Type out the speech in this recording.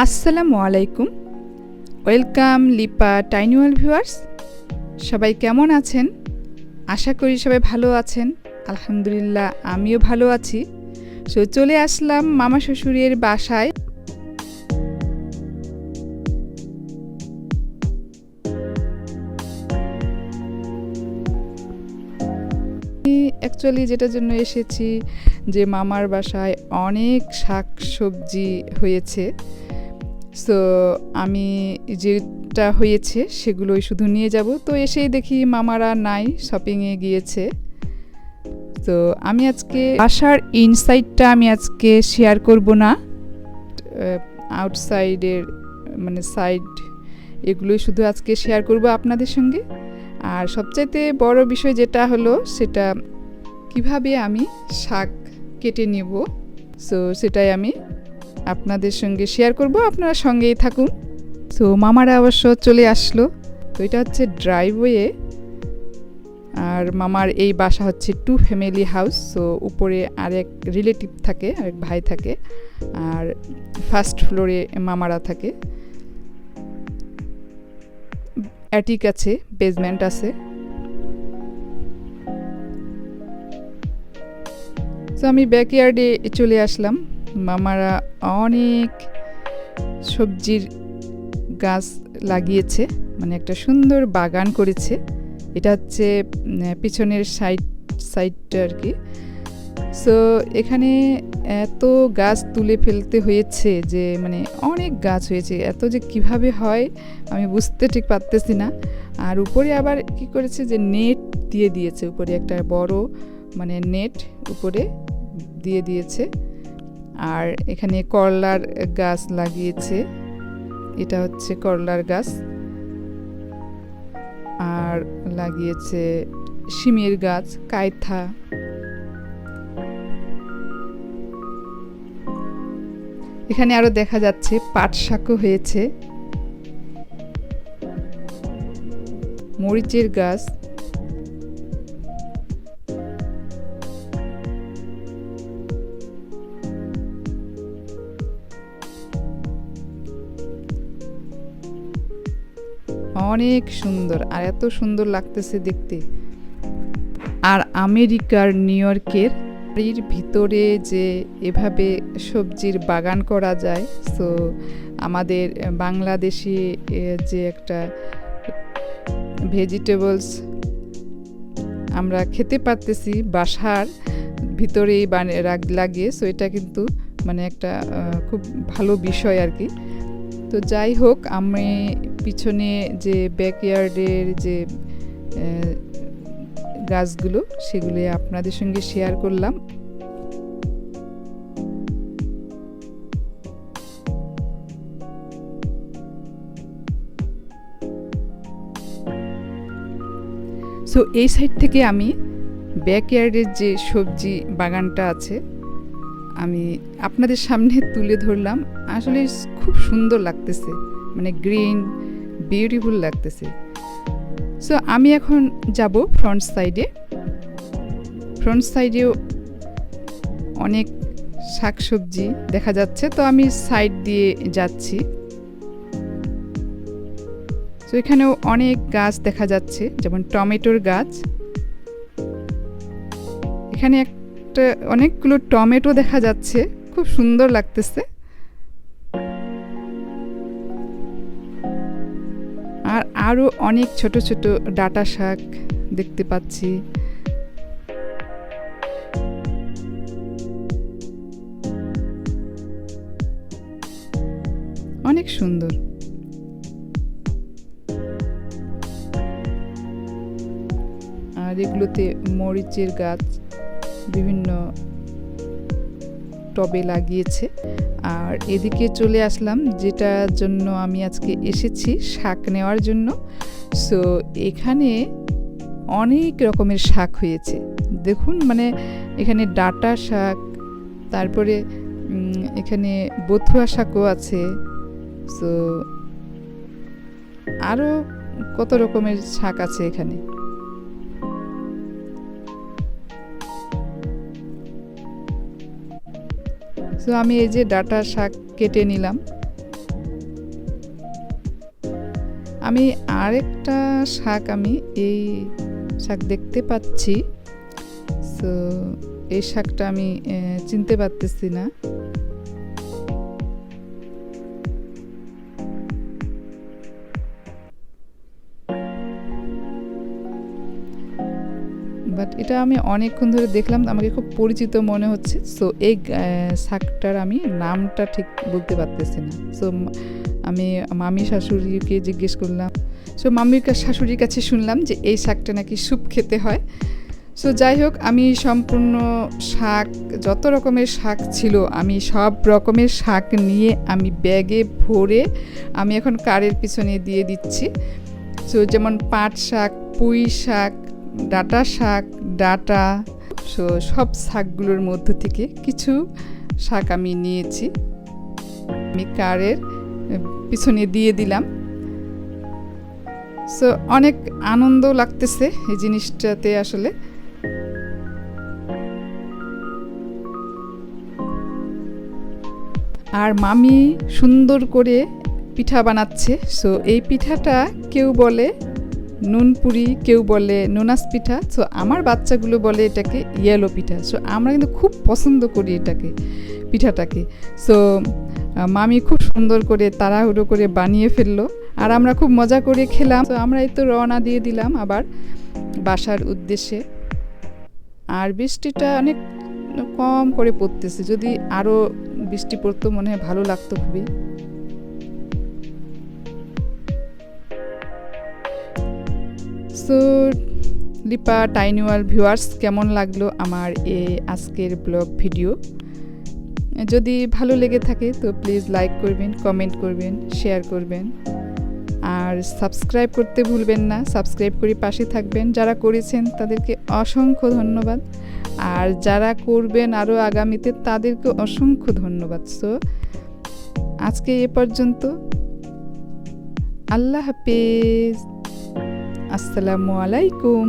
আসসালামু আলাইকুম। ওয়েলকাম লিপা টাইনুয়াল ভিউয়ার্স। সবাই কেমন আছেন? আশা করি সবাই ভালো আছেন। আলহামদুলিল্লাহ, আমিও ভালো আছি। সো চলে আসলাম মামা শ্বশুরের বাসায়। অ্যাকচুয়ালি যেটার জন্য এসেছি যে মামার বাসায় অনেক শাক সবজি হয়েছে। সো আমি যেটা হয়েছে সেগুলোই শুধু নিয়ে যাব। তো এসেই দেখি মামারা নাই শপিংয়ে গিয়েছে। তো আমি আজকে বাসার ইনসাইডটা আমি আজকে শেয়ার করব না। আউটসাইডের মানে সাইড এগুলোই শুধু আজকে শেয়ার করব আপনাদের সঙ্গে। আর সবচাইতে বড় বিষয় যেটা হলো, সেটা কীভাবে আমি শাক কেটে নেব। সো সেটাই আমি আপনাদের সঙ্গে শেয়ার করব, আপনারা সঙ্গেই থাকুন। সো মামারা অবশ্য চলে আসলো। তো এটা হচ্ছে ড্রাইওয়ে আর মামার এই বাসা হচ্ছে টু ফ্যামিলি হাউস সো উপরে আরেক রিলেটিভ থাকে, আরেক ভাই থাকে। আর ফার্স্ট ফ্লোরে মামারা থাকে। অ্যাটিক আছে বেসমেন্ট আছে। তো আমি ব্যাকয়ার্ডে চলে আসলাম। মামারা অনেক সবজির গাছ লাগিয়েছে মানে একটা সুন্দর বাগান করেছে। এটা হচ্ছে পিছনের সাইড, সাইডটা আর কি। সো এখানে এত গাছ তুলে ফেলতে হয়েছে যে মানে অনেক গাছ হয়েছে। এত যে কীভাবে হয়, আমি বুঝতে ঠিক পারতেছি না। আর উপরে আবার কি করেছে যে, নেট দিয়ে দিয়েছে। উপরে একটা বড় মানে নেট উপরে দিয়ে দিয়েছে। আর এখানে করলার গাছ লাগিয়েছে। এটা হচ্ছে করলার গাছ। আর লাগিয়েছে শিমের গাছ, কায়থা। এখানে আরও দেখা যাচ্ছে পাট শাকও হয়েছে। মরিচের গাছ। অনেক সুন্দর আর এত সুন্দর লাগতেছে দেখতে। আর আমেরিকার নিউ ইয়র্কের বাড়ির ভিতরে যে এভাবে সবজির বাগান করা যায় সো আমাদের বাংলাদেশি যে একটা ভেজিটেবলস আমরা খেতে পারতেছি বাসার ভিতরেই লাগিয়ে সো এটা কিন্তু মানে একটা খুব ভালো বিষয় আর কি। তো যাই হোক, আমি পিছনে যে ব্যাকয়ার্ডের যে গাছগুলো, সেগুলো আপনাদের সঙ্গে শেয়ার করলাম। সো এই সাইড থেকে আমি ব্যাকয়ার্ডের যে সবজি বাগানটা আছে, আমি আপনাদের সামনে তুলে ধরলাম। আসলে খুব সুন্দর লাগতেছে। মানে গ্রিন বিউটিফুল লাগতেছে। সো আমি এখন যাব ফ্রন্ট সাইডে ফ্রন্ট সাইডেও অনেক শাকসবজি দেখা যাচ্ছে। তো আমি সাইড দিয়ে যাচ্ছি। তো এখানেও অনেক গাছ দেখা যাচ্ছে, যেমন টমেটোর গাছ। এখানে একটা অনেকগুলো টমেটো দেখা যাচ্ছে। খুব সুন্দর লাগতেছে। আরও অনেক ছোট ছোট ডাটা শাক দেখতে পাচ্ছি। অনেক সুন্দর। আর এগুলোতে মরিচের গাছ, বিভিন্ন টবে লাগিয়েছে। আর এদিকে চলে আসলাম, যেটার জন্য আমি আজকে এসেছি শাক নেওয়ার জন্য। সো এখানে অনেক রকমের শাক হয়েছে। দেখুন মানে এখানে ডাটা শাক, তারপরে এখানে বথুয়া শাকও আছে। সো আরও কত রকমের শাক আছে এখানে। সো আমি এই যে ডাটা শাক কেটে নিলাম। আমি আরেকটা শাক আমি এই শাক দেখতে পাচ্ছি। সো এই শাকটা আমি চিনতে পারতেছি না। বাট এটা আমি অনেকক্ষণ ধরে দেখলাম, আমাকে খুব পরিচিত মনে হচ্ছে। সো এই শাকটার আমি নামটা ঠিক বলতে পারতেছি না। সো আমি মামি শাশুড়িকে জিজ্ঞেস করলাম। সো মামির শাশুড়ির কাছে শুনলাম যে এই শাকটা নাকি স্যুপ খেতে হয়। সো যাই হোক, আমি সম্পূর্ণ শাক, যত রকমের শাক ছিল, আমি সব রকমের শাক নিয়ে আমি ব্যাগে ভরে আমি এখন কারের পিছনে দিয়ে দিচ্ছি। সো যেমন পাট শাক, পুঁই শাক ডাটা শাক, ডাটা সব শাকগুলোর মধ্য থেকে কিছু শাক আমি নিয়েছি। আমি কারের, পিছনে দিয়ে দিলাম। সো অনেক আনন্দ লাগতেছে এই জিনিসটাতে আসলে। আর মামি সুন্দর করে পিঠা বানাচ্ছে। সো এই পিঠাটা কেউ বলে নুন পুরি, কেউ বলে নুনাস পিঠা সো আমার বাচ্চাগুলো বলে এটাকে ইয়েলো পিঠা। সো আমরা কিন্তু খুব পছন্দ করি এটাকে, পিঠাটাকে। সো মামি খুব সুন্দর করে তাড়াহুড়ো করে বানিয়ে ফেলল, আর আমরা খুব মজা করে খেলাম। তো আমরা এই তো রওনা দিয়ে দিলাম আবার বাসার উদ্দেশ্যে। আর বৃষ্টিটা অনেক কম করে পড়তেছে, যদি আরও বৃষ্টি পড়তো মনে হয় ভালো লাগতো খুবই। সো লিপা টাইনিওয়াল ভিউয়ার্স কেমন লাগল আমার এই আজকের ব্লগ ভিডিও? যদি ভালো লেগে থাকে, তো প্লিজ লাইক করবেন কমেন্ট করবেন শেয়ার করবেন। আর সাবস্ক্রাইব করতে ভুলবেন না সাবস্ক্রাইব করে পাশে থাকবেন। যারা করেছেন, তাদেরকে অসংখ্য ধন্যবাদ। আর যারা করবেন আরও আগামীতে, তাদেরকে অসংখ্য ধন্যবাদ। সো, আজকে এ পর্যন্ত। আল্লাহ হাফেজ। আসসালামু আলাইকুম।